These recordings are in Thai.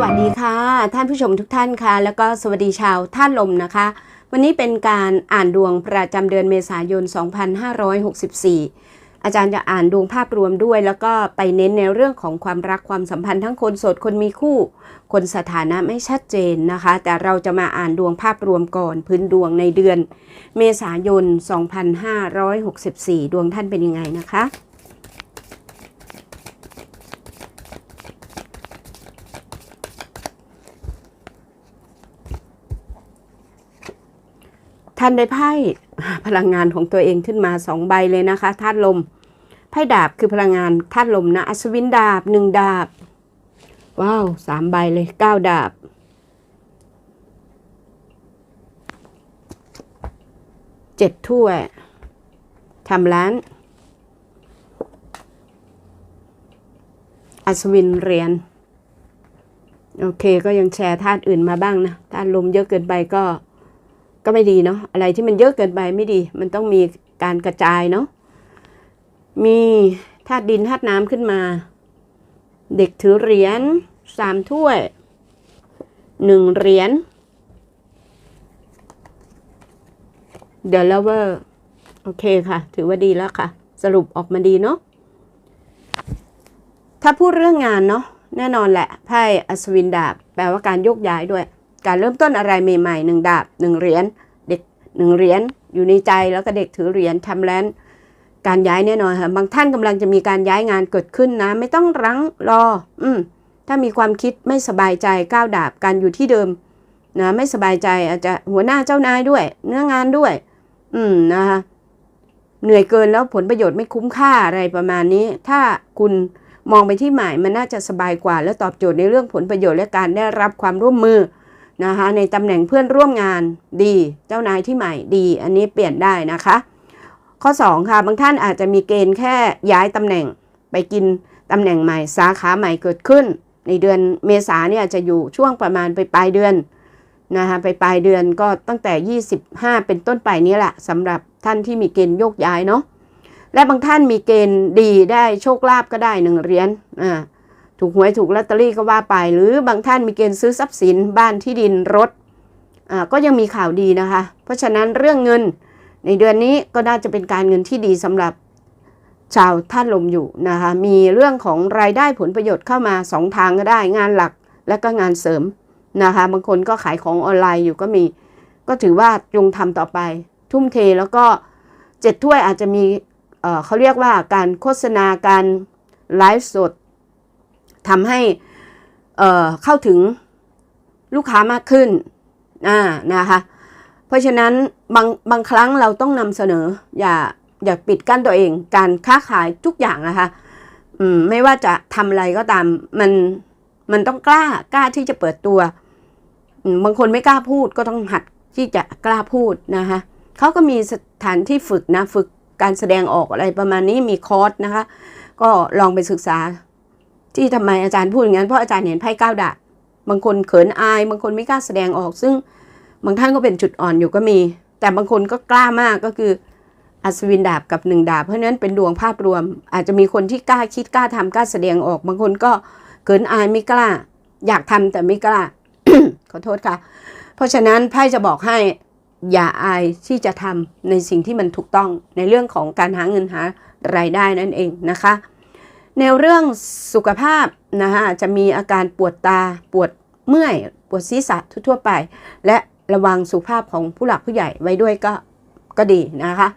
วัสดีค่ะ ท่านผู้ชมทุกท่านค่ะ แล้วก็สวัสดีชาวท่านลมนะคะ วันนี้เป็นการอ่านดวงประจำเดือนเมษายน 2564 อาจารย์จะอ่านดวงภาพรวมด้วย แล้วก็ไปเน้นในเรื่องของความรักความสัมพันธ์ทั้งคนโสดคนมีคู่ คนสถานะไม่ชัดเจนนะคะ แต่เราจะมาอ่านดวงภาพรวมก่อนพื้นดวงในเดือน เมษายน 2564 ดวงท่านเป็นยังไงนะคะ ท่านได้ไพ่พลังงานของตัวเองขึ้นมาสองใบเลยนะคะธาตุลมไพ่ดาบคือพลังงานธาตุลมนะอัศวินดาบหนึ่งดาบ ว้าวสามใบเลยเก้าดาบ เจ็ดถ้วยทำร้าน อัศวินเรียญโอเคก็ยังแชร์ธาตุอื่นมาบ้างนะธาตุลมเยอะเกินไปก็ ก็ไม่ดีเนาะอะไรที่มันเยอะเกินไปไม่ดี มันต้องมีการกระจายเนาะมีธาตุดินธาตุน้ำขึ้นมา เด็กถือเหรียญสามถ้วยหนึ่งเหรียญ The Lover โอเคค่ะ ถือว่าดีแล้วค่ะ สรุปออกมาดีเนาะถ้าพูดเรื่องงานเนาะแน่นอนแหละไพ่อัศวินดาบแปลว่าการโยกย้ายด้วย การเริ่มต้นอะไรใหม่ๆหนึ่งดาบหนึ่งเหรียญเด็กหนึ่งเหรียญอยู่ในใจแล้วก็เด็กถือเหรียญทำแลนการย้ายแน่นอนค่ะบางท่านกำลังจะมีการย้ายงานเกิดขึ้นนะ ไม่ต้องรั้งรอ อืมถ้ามีความคิดไม่สบายใจก้าวดาบการอยู่ที่เดิมนะไม่สบายใจอาจจะหัวหน้าเจ้านายด้วย เนื้องานด้วย อืมนะคะเหนื่อยเกินแล้วผลประโยชน์ไม่คุ้มค่าอะไรประมาณนี้ ถ้าคุณมองไปที่หมายมันน่าจะสบายกว่า และตอบโจทย์ในเรื่องผลประโยชน์และการได้รับความร่วมมือ นะคะในตำแหน่งเพื่อนร่วมงานดีเจ้านายที่ใหม่ดี อันนี้เปลี่ยนได้นะคะ ข้อ 2 ค่ะ บางท่านอาจจะมีเกณฑ์แค่ย้ายตำแหน่งไปกินตำแหน่งใหม่สาขาใหม่เกิดขึ้น ในเดือนเมษาเนี่ยจะอยู่ช่วงประมาณไปปลายเดือนนะคะไปปลายเดือนก็ตั้งแต่ 25 เป็นต้นไปนี้แหละสำหรับท่านที่มีเกณฑ์โยกย้ายเนาะและบางท่านมีเกณฑ์ดีได้โชคลาภก็ได้หนึ่งเหรียญอ่า ถูกหวยถูกลอตเตอรี่ก็ว่าไป หรือบางท่านมีเกณฑ์ซื้อทรัพย์สินบ้านที่ดินรถอ่าก็ยังมีข่าวดีนะคะ เพราะฉะนั้นเรื่องเงินในเดือนนี้ก็น่าจะเป็นการเงินที่ดีสำหรับชาวท่านลมอยู่นะคะ มีเรื่องของรายได้ผลประโยชน์เข้ามาสองทางก็ได้งานหลักและก็งานเสริมนะคะ บางคนก็ขายของออนไลน์อยู่ก็มี ก็ถือว่าจงทำต่อไป ทุ่มเทแล้วก็เจ็ดถ้วยอาจจะมีเขาเรียกว่าการโฆษณาการไลฟ์สด ทำให้เเข้าถึงลูกค้ามากขึ้นอ่านะคะ เพราะฉะนั้นบางบางครั้งเราต้องนำเสนอ อย่าอย่าปิดกั้นตัวเอง การค้าขายทุกอย่างนะคะอืมไม่ว่าจะทำอะไรก็ตามมันมันต้องกล้ากล้าที่จะเปิดตัว บางคนไม่กล้าพูดก็ต้องหัดที่จะกล้าพูดนะคะเขาก็มีสถานที่ฝึกนะ ฝึกการแสดงออกอะไรประมาณนี้มีคอร์สนะคะ ก็ลองไปศึกษา ที่ทำไมอาจารย์พูดอย่างนั้นเพราะอาจารย์เห็นไพ่ก้าวดาบบางคนเขินอาย บางคนไม่กล้าแสดงออก ซึ่งบางท่านก็เป็นจุดอ่อนอยู่ก็มี แต่บางคนก็กล้ามากก็คืออัศวินดาบกับหนึ่งดาบ เพราะนั้นเป็นดวงภาพรวม อาจจะมีคนที่กล้าคิดกล้าทำกล้าแสดงออก บางคนก็เขินอายไม่กล้า อยากทำแต่ไม่กล้า ขอโทษค่ะ เพราะฉะนั้นไพ่จะบอกให้อย่าอายที่จะทำในสิ่งที่มันถูกต้องในเรื่องของการหาเงินหารายได้นั่นเองนะคะ ในเรื่องสุขภาพนะคะจะมีอาการปวดตาปวดเมื่อย ปวดศีรษะทั่วไป และระวังสุขภาพของผู้หลักผู้ใหญ่ไว้ด้วยก็ก็ดีนะคะ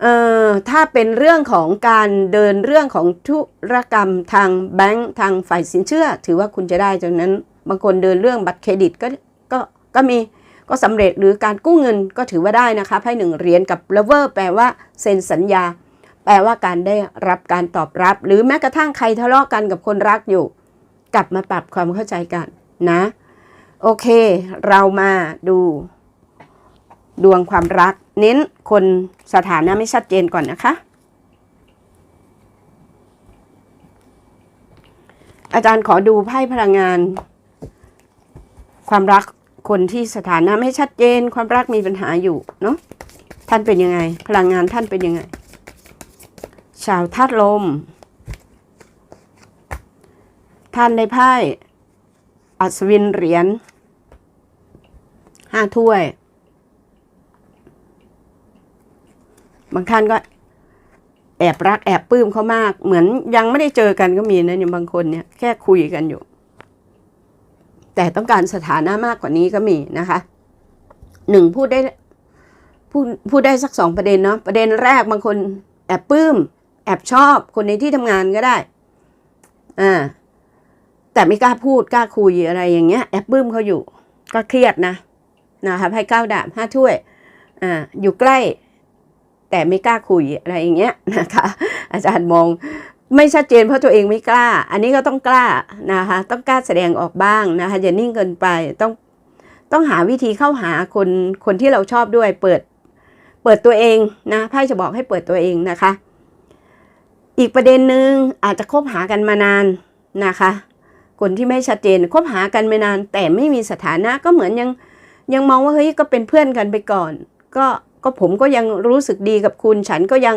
เอ่อถ้าเป็นเรื่องของการเดินเรื่องของธุรกรรมทางแบงก์ทางฝ่ายสินเชื่อ ถือว่าคุณจะได้จากนั้นบางคนเดินเรื่องบัตรเครดิตก็ก็ก็มีก็สำเร็จหรือการกู้เงินก็ถือว่าได้นะคะไพ่หนึ่งเหรียญกับ lover แปลว่าเซ็นสัญญา แปลว่าการได้รับการตอบรับ หรือแม้กระทั่งใครทะเลาะกันกับคนรักอยู่ กลับมาปรับความเข้าใจกันนะ โอเค เรามาดู ดวงความรัก เน้นคนสถานะไม่ชัดเจนก่อนนะคะ อาจารย์ขอดูไพ่พลังงาน ความรักคนที่สถานะไม่ชัดเจน ความรักมีปัญหาอยู่เนาะท่านเป็นยังไง พลังงานท่านเป็นยังไง ชาวธาตุลมท่านในไพ่อัศวินเหรียญห้าถ้วย บางท่านก็แอบรักแอบปลื้มเขามาก เหมือนยังไม่ได้เจอกันก็มีนะเนี่ยบางคนเนี่ยแค่คุยกันอยู่ แต่ต้องการสถานะมากกว่านี้ก็มีนะคะหนึ่งพูดได้พูดพูดได้สักสองประเด็นเนาะประเด็นแรกบางคนแอบปลื้ม แอบชอบคนในที่ทำงานก็ได้อ่าแต่ไม่กล้าพูดกล้าคุยอะไรอย่างเงี้ยแอบปลื้มเขาอยู่ ก็เครียดนะนะคะให้เก้าดาบห้าถ้วยอ่าอยู่ใกล้ แต่ไม่กล้าคุยอะไรอย่างเงี้ยนะคะ อาจารย์มองไม่ชัดเจนเพราะตัวเองไม่กล้า อันนี้ก็ต้องกล้านะคะ ต้องกล้าแสดงออกบ้างนะคะอย่านิ่งเกินไปต้องต้องหาวิธีเข้าหาคนคนที่เราชอบด้วยเปิดเปิดตัวเองนะไพ่จะบอกให้เปิดตัวเองนะคะ อีกประเด็นหนึ่งอาจจะคบหากันมานานนะคะ คนที่ไม่ชัดเจนคบหากันมานาน แต่ไม่มีสถานะก็เหมือนยังยังมองว่าเฮ้ยก็เป็นเพื่อนกันไปก่อน ก็ก็ผมก็ยังรู้สึกดีกับคุณ ฉันก็ยัง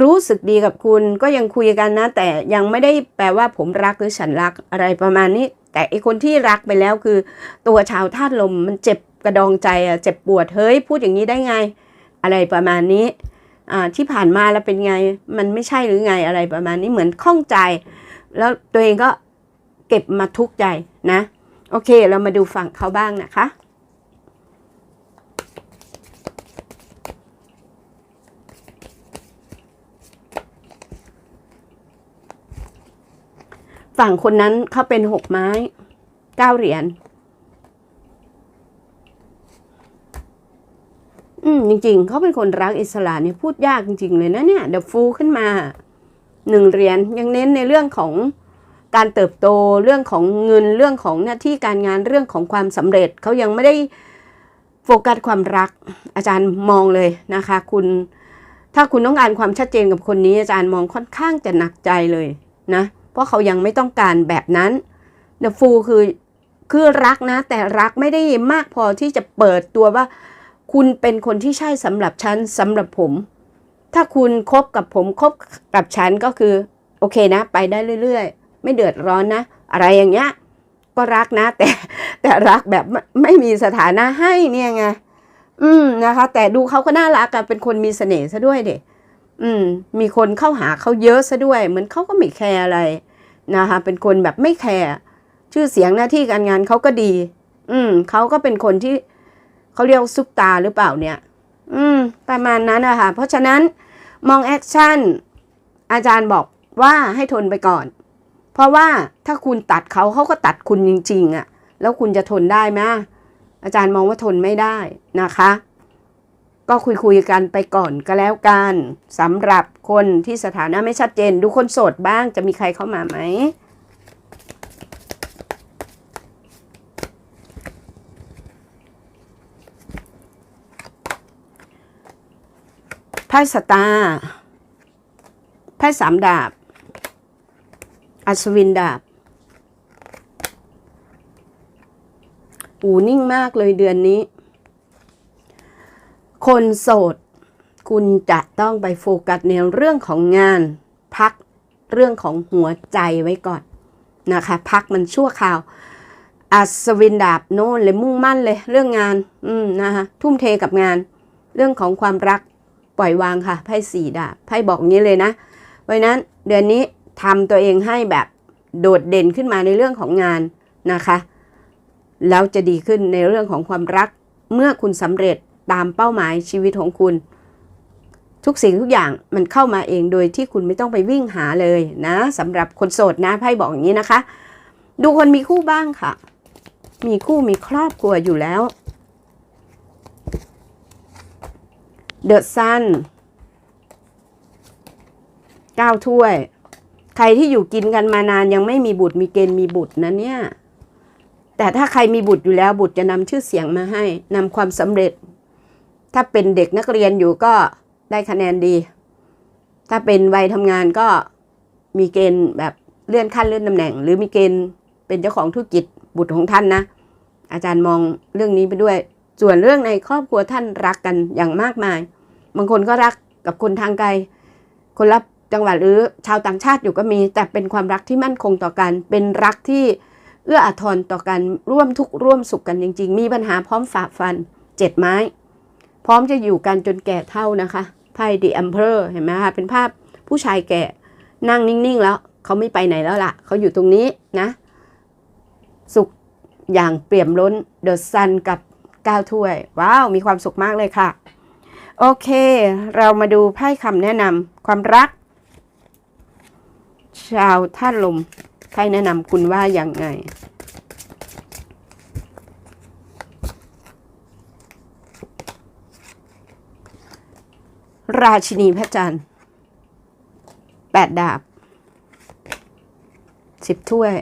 รู้สึกดีกับคุณก็ยังคุยกันนะ แต่ยังไม่ได้แปลว่าผมรักหรือฉันรักอะไรประมาณนี้ แต่ไอคนที่รักไปแล้วคือ ตัวชาวธาตุลมมันเจ็บกระดองใจอะเจ็บปวดเฮ้ยพูดอย่างนี้ได้ไง อะไรประมาณนี้ ที่ผ่านมาแล้วเป็นไงมันไม่ใช่หรือไงอะไรประมาณนี้เหมือนข้องใจ แล้วตัวเองก็เก็บมาทุกข์ใจนะ โอเค เรามาดูฝั่งเขาบ้างนะคะฝั่งคนนั้นเขาเป็นหกไม้เก้าเหรียญ อืมจริง ๆ เขาเป็นคนรักอิสระเนี่ยพูดยากจริง ๆ เลยนะเนี่ยเดี๋ยวฟูขึ้นมาหนึ่งเหรียญยังเน้นในเรื่องของการเติบโตเรื่องของเงินเรื่องของหน้าที่การงานเรื่องของความสำเร็จเขายังไม่ได้โฟกัสความรัก อาจารย์มองเลยนะคะ คุณถ้าคุณต้องการความชัดเจนกับคนนี้ อาจารย์มองค่อนข้างจะหนักใจเลยนะ เพราะเขายังไม่ต้องการแบบนั้นเดอะฟูคือคือรักนะ แต่รักไม่ได้มากพอที่จะเปิดตัวว่า คุณเป็นคนที่ใช่สำหรับฉันสำหรับผม ถ้าคุณคบกับผมคบกับฉันก็คือ โอเคนะ ไปได้เรื่อย ๆ ไม่เดือดร้อนนะ อะไรอย่างเงี้ยก็รักนะ แต่แต่รักแบบไม่ไม่มีสถานะให้เนี่ยไงอืมนะคะ แต่ดูเขาก็น่ารักอะเป็นคนมีเสน่ห์ซะด้วยเด็อืม มีคนเข้าหาเขาเยอะซะด้วย เหมือนเขาก็ไม่แคร์อะไรนะคะ เป็นคนแบบไม่แคร์ชื่อเสียงหน้าที่การงานเขาก็ดี อืมเขาก็เป็นคนที่ เขาเรียกซุปตาหรือเปล่าเนี่ย อืม ประมาณนั้นนะคะเพราะฉะนั้นมองแอคชั่น อาจารย์บอกว่าให้ทนไปก่อน เพราะว่าถ้าคุณตัดเขาเขาก็ตัดคุณจริง ๆอะ่ะ แล้วคุณจะทนได้ไหมอาจารย์มองว่าทนไม่ได้นะคะ ก็คุยคุยๆกันไปก่อนก็แล้วกันสำหรับคนที่สถานะไม่ชัดเจน ดูคนโสดบ้างจะมีใครเข้ามาไหม พ่สตาไพ่สามดาบ อัศวินดาบ อูนิ่งมากเลยเดือนนี้ คนโสด คุณจะต้องไปโฟกัสในเรื่องของงาน พักเรื่องของหัวใจไว้ก่อนนะคะ พักมันชั่วคราวอัศวินดาบโน่นเลยมุ่งมั่นเลยเรื่องงาน อืมนะคะทุ่มเทกับงาน เรื่องของความรัก ปล่อยวางค่ะไพ่สี่ดาบไพ่บอกงี้เลยนะ เพราะนั้นเดือนนี้ทำตัวเองให้แบบโดดเด่นขึ้นมาในเรื่องของงานนะคะแล้วจะดีขึ้นในเรื่องของความรัก เมื่อคุณสำเร็จตามเป้าหมายชีวิตของคุณ ทุกสิ่งทุกอย่างมันเข้ามาเองโดยที่คุณไม่ต้องไปวิ่งหาเลยนะสำหรับคนโสดนะไพ่บอกอย่างนี้นะคะ ดูคนมีคู่บ้างค่ะ มีคู่มีครอบครัวอยู่แล้ว เดอะซันเก้าถ้วย ใครที่อยู่กินกันมานานยังไม่มีบุตรมีเกณฑ์มีบุตรนะเนี่ย แต่ถ้าใครมีบุตรอยู่แล้วบุตรจะนำชื่อเสียงมาให้นำความสำเร็จ ถ้าเป็นเด็กนักเรียนอยู่ก็ได้คะแนนดี ถ้าเป็นวัยทำงานก็มีเกณฑ์แบบเลื่อนขั้นเลื่อนตำแหน่ง หรือมีเกณฑ์เป็นเจ้าของธุรกิจบุตรของท่านนะ อาจารย์มองเรื่องนี้ไปด้วย ส่วนเรื่องในครอบครัวท่านรักกันอย่างมากมาย บางคนก็รักกับคนทางไกล คนละจังหวัดหรือชาวต่างชาติอยู่ก็มี แต่เป็นความรักที่มั่นคงต่อกัน เป็นรักที่เอื้ออาทรต่อกันร่วมทุกข์ร่วมสุขกันจริง ๆ มีปัญหาพร้อมฝ่าฟันเจ็ดไม้ พร้อมจะอยู่กันจนแก่เท่านะคะไพ่ดี e มเพอร์เห็นไหมคะเป็นภาพผู้ชายแก่นั่งนิ่ง ๆ แล้ว เขาไม่ไปไหนแล้วล่ะ เขาอยู่ตรงนี้นะ สุขอย่างเปี่ยมล้นเดอะซันกับ ก้าวถ้วย ว้าว มีความสุขมากเลยค่ะ โอเค เรามาดูไพ่คำแนะนำความรัก ชาวท่านลมไพ่แนะนำคุณว่าอย่างไงราชินีพระจันทร์แปดดาบสิบถ้วย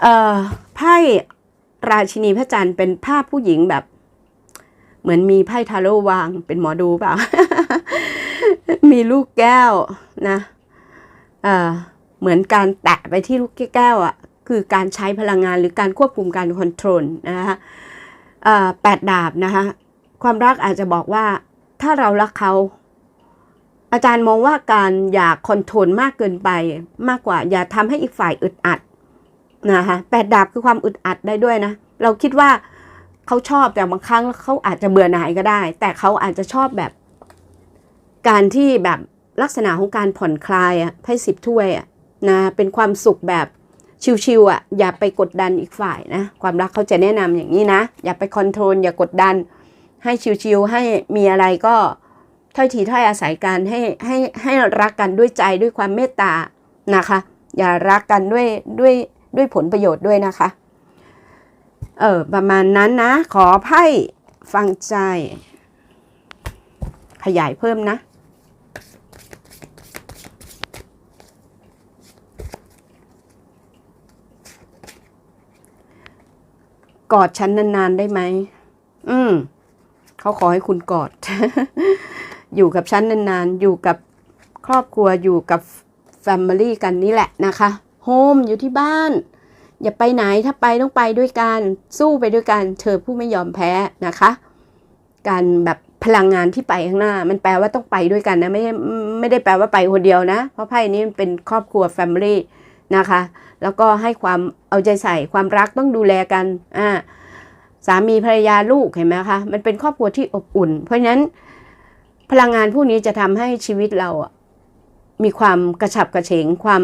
เอ่อ ไพ่ ราชินีพระจันทร์เป็นภาพผู้หญิงแบบ เหมือนมีไพ่ทาโร่วางเป็นหมอดูเปล่า มีลูกแก้วนะเเหมือนการแตะไปที่ลูกแก้วอะ่ะคือการใช้พลังงานหรือการควบคุมการคอนโทรลนะคะแปดดาบนะคะความรักอาจจะบอกว่าถ้าเรารักเขาอาจารย์มองว่าการอย่าคอนโทรลมากเกินไปมากกว่า อย่าทำให้อีกฝ่ายอึดอัด นะคะแปดดาบคือความอึดอัดได้ด้วยนะ เราคิดว่าเขาชอบแต่บางครั้งเขาอาจจะเบื่อหน่ายก็ได้ แต่เขาอาจจะชอบแบบ การที่แบบลักษณะของการผ่อนคลายอะไพ่สิบถ้วยอะนะเป็นความสุขแบบชิวๆอะอย่าไปกดดันอีกฝ่ายนะ ความรักเขาจะแนะนำอย่างนี้นะ อย่าไปคอนโทรลอย่ากดดัน ให้ชิวๆให้มีอะไรก็ถ้อยทีถ้อยอาศัยกันให้ให้ให้รักกันด้วยใจด้วยความเมตตานะคะ อย่ารักกันด้วยด้วย ด้วยผลประโยชน์ด้วยนะคะ เออประมาณนั้นนะ ขอไพ่ฟังใจ ขยายเพิ่มนะ กอดฉันนาน ๆ ได้ไหม อืม เขาขอให้คุณกอด อยู่กับฉันนาน ๆ อยู่กับครอบครัวอยู่กับแฟมิลี่กันนี่แหละนะคะ โฮมอยู่ที่บ้าน อย่าไปไหนถ้าไปต้องไปด้วยกัน สู้ไปด้วยกันเธอผู้ไม่ยอมแพ้นะคะ การแบบพลังงานที่ไปข้างหน้า มันแปลว่าต้องไปด้วยกันนะไม่ไม่ได้แปลว่าไปคนเดียวนะ เพราะไพ่นี้มันเป็นครอบครัวแฟมิลี่นะคะ แล้วก็ให้ความเอาใจใส่ความรักต้องดูแลกันอ่าสามีภรรยาลูกเห็นไหมคะมันเป็นครอบครัวที่อบอุ่น เพราะฉะนั้นพลังงานพวกนี้จะทำให้ชีวิตเราอะมีความกระฉับกระเฉงความ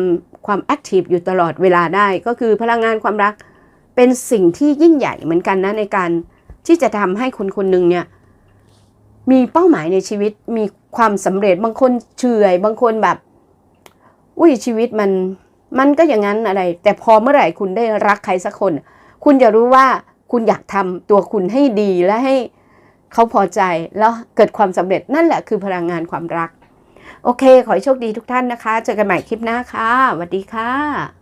ความแอคทีฟอยู่ตลอดเวลาได้ ก็คือพลังงานความรักเป็นสิ่งที่ยิ่งใหญ่เหมือนกันนะในการที่จะทำให้คนคนหนึ่งเนี่ยมีเป้าหมายในชีวิตมีความสำเร็จบางคนเฉยบางคนแบบ อุ้ยชีวิตมันมันก็อย่างนั้นอะไร แต่พอเมื่อไหร่คุณได้รักใครสักคน คุณจะรู้ว่าคุณอยากทำตัวคุณให้ดีและให้เขาพอใจแล้วเกิดความสำเร็จนั่นแหละคือพลังงานความรัก โอเค ขอให้โชคดีทุกท่านนะคะ เจอกันใหม่คลิปหน้าค่ะสวัสดีค่ะ